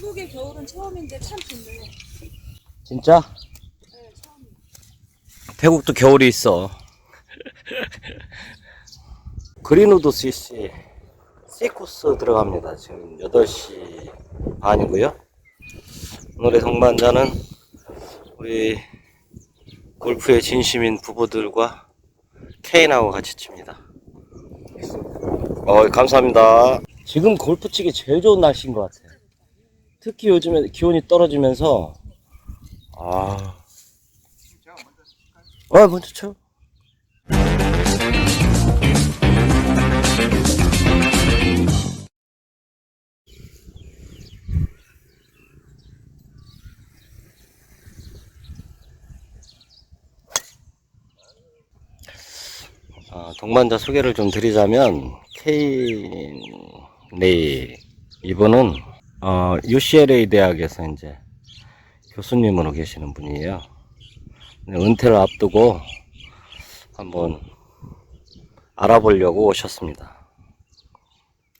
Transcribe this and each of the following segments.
태국의 겨울은 처음인데 참 좋네요. 진짜? 네, 처음. 태국도 겨울이 있어. 그린우드 CC C코스 들어갑니다. 지금 8시 반이고요. 오늘의 동반자는 우리 골프의 진심인 부부들과 케인하고 같이 칩니다. 어, 감사합니다. 지금 골프 치기 제일 좋은 날씨인 것 같아요. 특히 요즘에 기온이 떨어지면서 아, 어, 먼저 쳐. 아, 동반자 소개를 좀 드리자면 케인 레이 이분은 어, UCLA 대학에서 이제 교수님으로 계시는 분이에요. 네, 은퇴를 앞두고 한번 알아보려고 오셨습니다.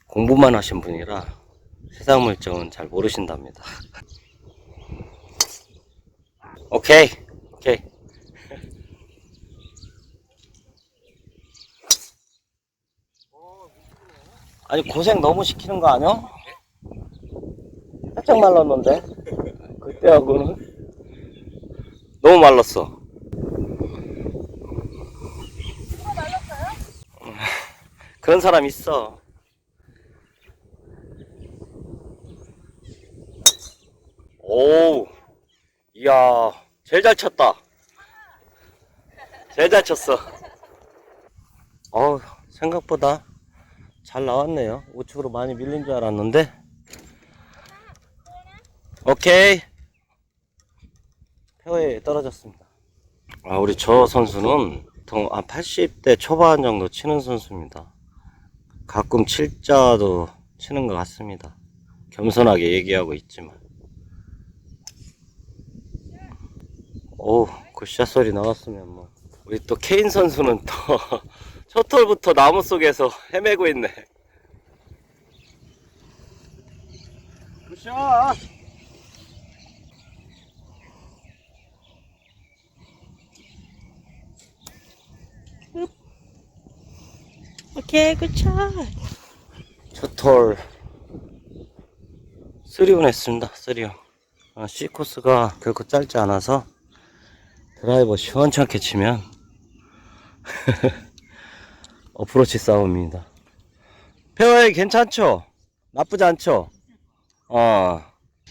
공부만 하신 분이라 세상 물정은 잘 모르신답니다. 오케이, 오케이. 아니 고생 너무 시키는 거 아니야? 살짝 말랐는데 그때하고는 너무 말랐어. 그런 사람 있어. 오, 이야, 제일 잘 쳤다. 제일 잘 쳤어. 어, 생각보다 잘 나왔네요. 우측으로 많이 밀린 줄 알았는데. 오케이. 페어에 떨어졌습니다. 아, 우리 저 선수는 보통 한 80대 초반 정도 치는 선수입니다. 가끔 7자도 치는 것 같습니다. 겸손하게 얘기하고 있지만. 오, 굿샷 소리 나왔으면 뭐. 우리 또 케인 선수는 또 첫 톨부터 나무 속에서 헤매고 있네. 굿샷! 굿샷. 첫톨 3온 했습니다. 3온. 아, C코스가 결코 짧지 않아서 드라이버 시원찮게 치면 어프로치 싸움입니다. 페어웨이 괜찮죠? 나쁘지 않죠? 어,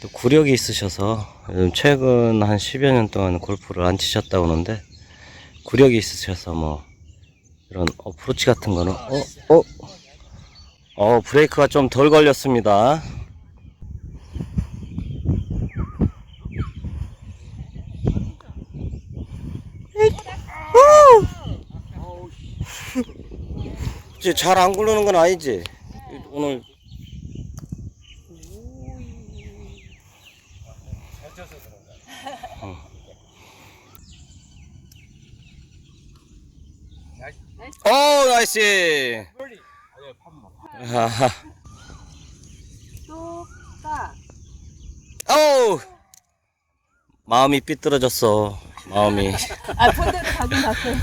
또 구력이 있으셔서 요즘 최근 한 10여 년 동안 골프를 안 치셨다고 하는데 구력이 있으셔서 뭐 이런 어프로치 같은 거는 어? 어? 어, 브레이크가 좀 덜 걸렸습니다. 잘 안 굴르는 건 아니지? 오늘 오 나이스. 아하. 어우. 마음이 삐뚤어졌어. 마음이. 아, 본대로 가긴 갔어요.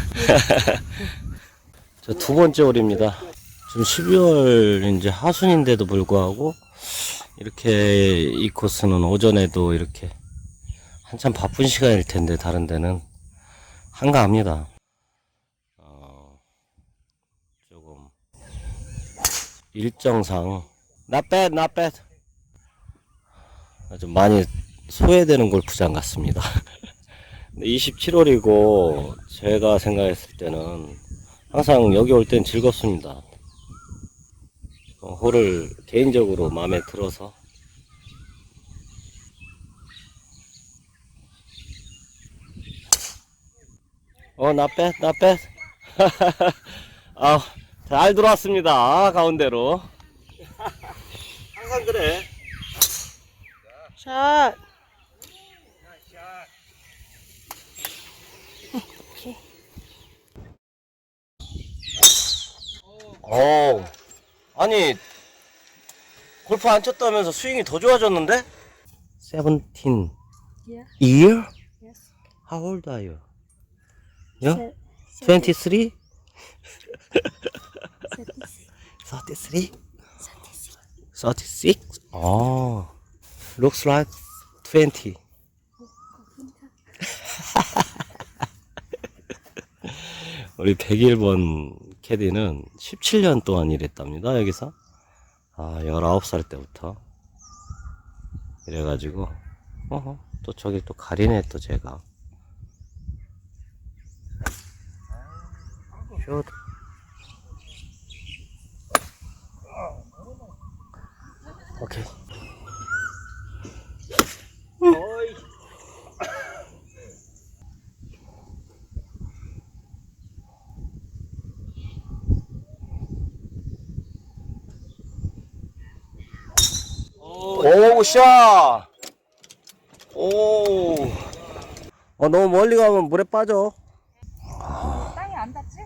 저두 번째 홀입니다. 지금 12월 이제 하순인데도 불구하고 이렇게 이 코스는 오전에도 이렇게 한참 바쁜 시간일 텐데 다른 데는. 한가합니다 어, 조금 일정상. not not bad 아주 많이 소외되는 골프장 같습니다. 27홀이고 제가 생각했을 때는 항상 여기 올 땐 즐겁습니다. 어, 홀을 개인적으로 마음에 들어서. 어, 나빼, 나빼. 아, 잘 들어왔습니다. 가운데로. 항상 그래. 샷. 어, 아니 골프 안 쳤다면서 스윙이 더 좋아졌는데? 17 Yeah. year? Yes. How old are you? Yeah? Se- 23? thirty- 33? 36? Oh, looks like 20. 우리 101번 캐디는 17년 동안 일했답니다, 여기서. 아, 19살 때부터. 이래가지고, 어허, 또 저기 또 가리네, 또 제가. 슛. 오케이. 오, 샷! 오. 어, 너무 멀리 가면 물에 빠져. 땅이 안 닿지?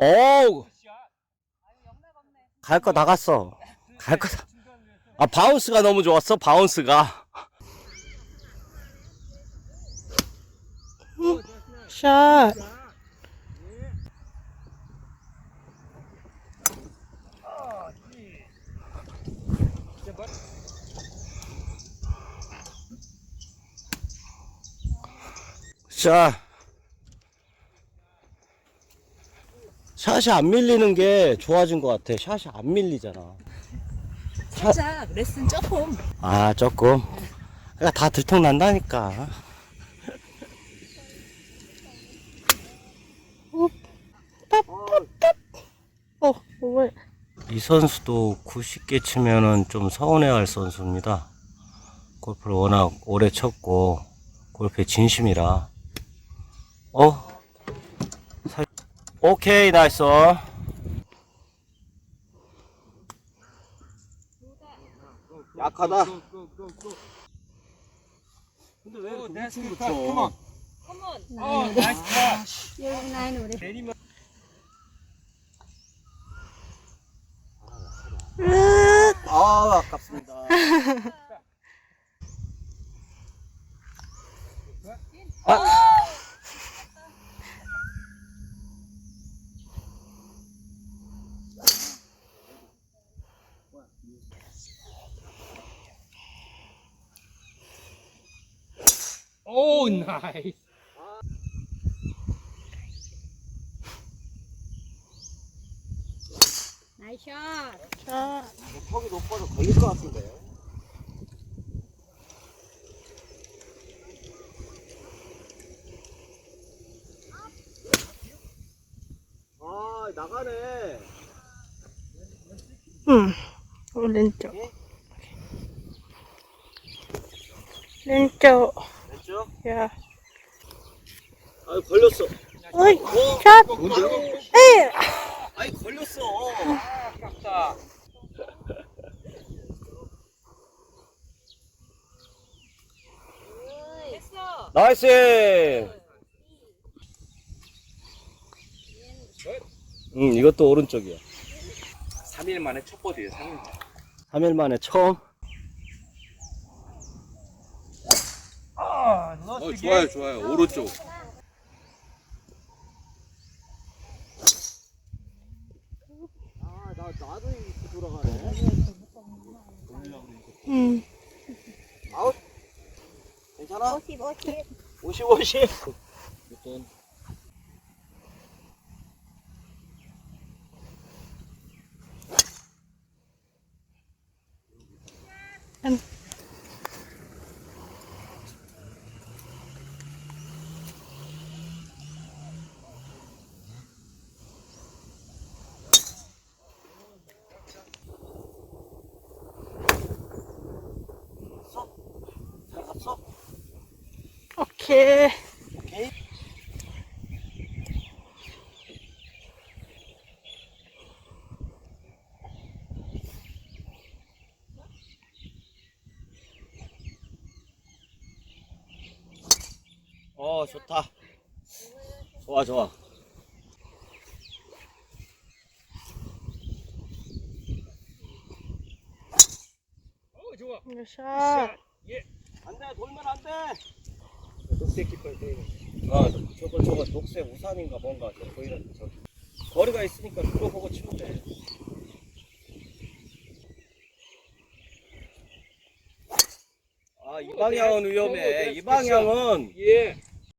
오! 갈거다 갔어. 갈거 다. 아, 바운스가 너무 좋았어, 바운스가. 샷. 자. 샷이 안 밀리는 게 좋아진 것 같아. 샷이 안 밀리잖아. 살짝 레슨 조금. 아, 조금. 그러니까 다 들통난다니까. 어, 왜? 이 선수도 90개 치면은 좀 서운해할 선수입니다. 골프를 워낙 오래 쳤고 골프에 진심이라. 어? 살- 오케이 나이스. 약하다. 근데 왜 이렇게 붙여? 아 아깝습니다. Oh, nice. 나이스 샷. 샷. 턱이 높아서 걸릴 것 같은데. 아 나가네. 응. 오른쪽. 왼쪽. 왼쪽? 야. 아 걸렸어. 어이, 어? 샷. 뭔데? 에이. 아니 걸렸어. 아깝다. 나이스. 응 이것도 오른쪽이야. 3일 만에 첫 버디예요, 3일 만에. 3일 만에 처음. 어, 좋아요, 좋아요. 오른쪽. 아, 나, 나도 이렇게 돌아가네. 응. 아웃. 괜찮아? 50, 50. 50, 50. 오케이. 어, 좋다. 좋아, 좋아. 어, 좋아. 샷. 예. 안 돼, 돌면 안 돼. 녹색 깃발 보이는. 아 저거 저거 녹색 우산인가 뭔가 저 보이는 저기 거리가 있으니까 그거 보고 치면 돼 아, 이 방향은 위험해. 이 방향은 예.